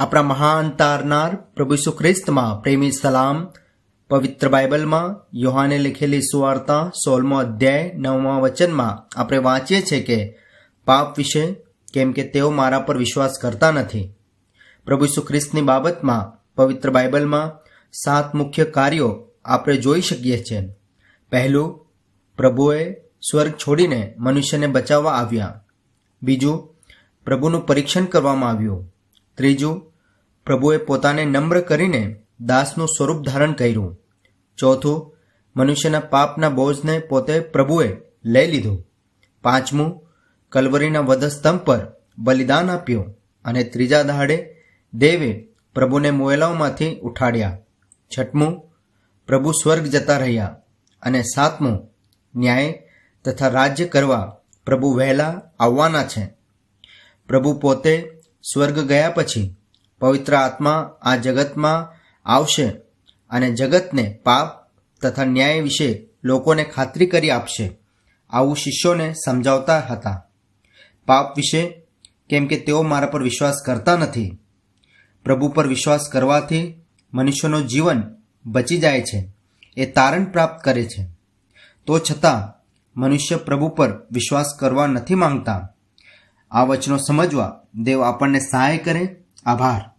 આપણા મહાન તારનાર પ્રભુ ખ્રિસ્તમાં પ્રેમી સલામ, પવિત્ર બાઇબલમાં યોહાને લખેલી સુવાર્તા સોળમો અધ્યાય, નવમા વચનમાં આપણે વાંચીએ છીએ કે પાપ વિશે કેમ કે તેઓ મારા પર વિશ્વાસ કરતા નથી. પ્રભુ ઈસુ ખ્રિસ્તની બાબતમાં પવિત્ર બાઇબલમાં સાત મુખ્ય કાર્યો આપણે જોઈ શકીએ છીએ. પહેલું, પ્રભુએ સ્વર્ગ છોડીને મનુષ્યને બચાવવા આવ્યા. બીજું, પ્રભુનું પરીક્ષણ કરવામાં આવ્યું. ત્રીજું, પ્રભુએ પોતાને નમ્ર કરીને દાસનું સ્વરૂપ ધારણ કર્યું. ચોથું, મનુષ્યના પાપના બોજને પોતે પ્રભુએ લઈ લીધો. પાંચમું, કલવરીના વધસ્તંભ પર બલિદાન આપ્યું અને ત્રીજા દહાડે દેવે પ્રભુને મોયલાઓમાંથી ઉઠાડ્યા. છઠમું પ્રભુ સ્વર્ગ જતા રહ્યા અને સાતમું, ન્યાય તથા રાજ્ય કરવા પ્રભુ વહેલા આવવાના છે. પ્રભુ પોતે સ્વર્ગ ગયા પછી પવિત્ર આત્મા આ જગતમાં આવશે અને જગતને પાપ તથા ન્યાય વિશે લોકોને ખાતરી કરી આપશે. આવું શિષ્યોને સમજાવતા હતા. પાપ વિશે કેમ કે તેઓ મારા પર વિશ્વાસ કરતા નથી. પ્રભુ પર વિશ્વાસ કરવાથી મનુષ્યનું જીવન બચી જાય છે, એ તારણ પ્રાપ્ત કરે છે. તો છતાં મનુષ્ય પ્રભુ પર વિશ્વાસ કરવા નથી માંગતા. આ વચનો સમજવા દેવ આપણને સહાય કરે. આભાર.